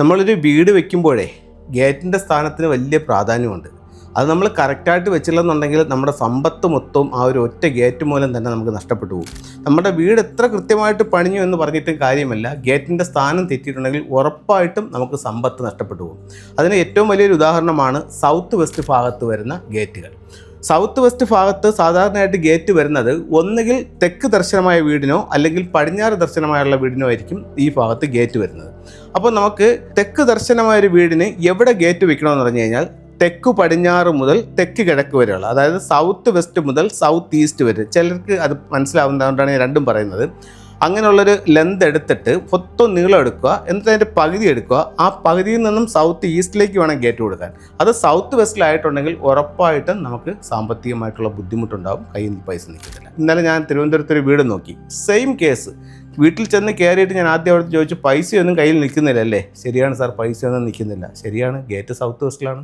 നമ്മളൊരു വീട് വെക്കുമ്പോഴേ ഗേറ്റിന്റെ സ്ഥാനത്തിന് വലിയ പ്രാധാന്യമുണ്ട്. അത് നമ്മൾ കറക്റ്റായിട്ട് വെച്ചില്ലെന്നുണ്ടെങ്കിൽ നമ്മുടെ സമ്പത്ത് മൊത്തവും ആ ഒരു ഒറ്റ ഗേറ്റ് മൂലം തന്നെ നമുക്ക് നഷ്ടപ്പെട്ടു പോകും. നമ്മുടെ വീട് എത്ര കൃത്യമായിട്ട് പണിഞ്ഞു എന്ന് പറഞ്ഞിട്ടും കാര്യമല്ല. ഗേറ്റിന്റെ സ്ഥാനം തെറ്റിയിട്ടുണ്ടെങ്കിൽ ഉറപ്പായിട്ടും നമുക്ക് സമ്പത്ത് നഷ്ടപ്പെട്ടു പോകും. അതിന് ഏറ്റവും വലിയൊരു ഉദാഹരണമാണ് സൗത്ത് വെസ്റ്റ് ഭാഗത്ത് വരുന്ന ഗേറ്റുകൾ. സൗത്ത് വെസ്റ്റ് ഭാഗത്ത് സാധാരണയായിട്ട് ഗേറ്റ് വരുന്നത് ഒന്നുകിൽ തെക്ക് ദർശനമായ വീടിനോ അല്ലെങ്കിൽ പടിഞ്ഞാറ് ദർശനമായുള്ള വീടിനോ ആയിരിക്കും ഈ ഭാഗത്ത് ഗേറ്റ് വരുന്നത്. അപ്പോൾ നമുക്ക് തെക്ക് ദർശനമായ ഒരു വീടിന് എവിടെ ഗേറ്റ് വെക്കണമെന്ന് പറഞ്ഞു കഴിഞ്ഞാൽ തെക്ക് പടിഞ്ഞാറ് മുതൽ തെക്ക് കിഴക്ക് വരെയുള്ള അതായത് സൗത്ത് വെസ്റ്റ് മുതൽ സൗത്ത് ഈസ്റ്റ് വരെ. ചിലർക്ക് അത് മനസ്സിലാവുന്നതുകൊണ്ടാണ് ഞാൻ രണ്ടും പറയുന്നത്. അങ്ങനെയുള്ളൊരു ലെന്ത് എടുത്തിട്ട് മൊത്തം നീളം എടുക്കുക. എന്നിട്ട് അതിന്റെ പകുതി എടുക്കുക. ആ പകുതിയിൽ നിന്നും സൗത്ത് ഈസ്റ്റിലേക്ക് വേണം ഗേറ്റ് കൊടുക്കാൻ. അത് സൗത്ത് വെസ്റ്റിലായിട്ടുണ്ടെങ്കിൽ ഉറപ്പായിട്ടും നമുക്ക് സാമ്പത്തികമായിട്ടുള്ള ബുദ്ധിമുട്ടുണ്ടാവും. കയ്യിൽ നിന്ന് പൈസ നിൽക്കത്തില്ല. ഇന്നലെ ഞാൻ തിരുവനന്തപുരത്ത് ഒരു വീട് നോക്കി. സെയിം കേസ് വീട്ടിൽ ചെന്ന് കയറിയിട്ട് ഞാൻ ആദ്യം അവിടുത്തെ ചോദിച്ചു പൈസയൊന്നും കയ്യിൽ നിൽക്കുന്നില്ല അല്ലേ ശരിയാണ് സാർ പൈസയൊന്നും നിൽക്കുന്നില്ല. ശരിയാണ്. Gate south വെസ്റ്റിലാണ്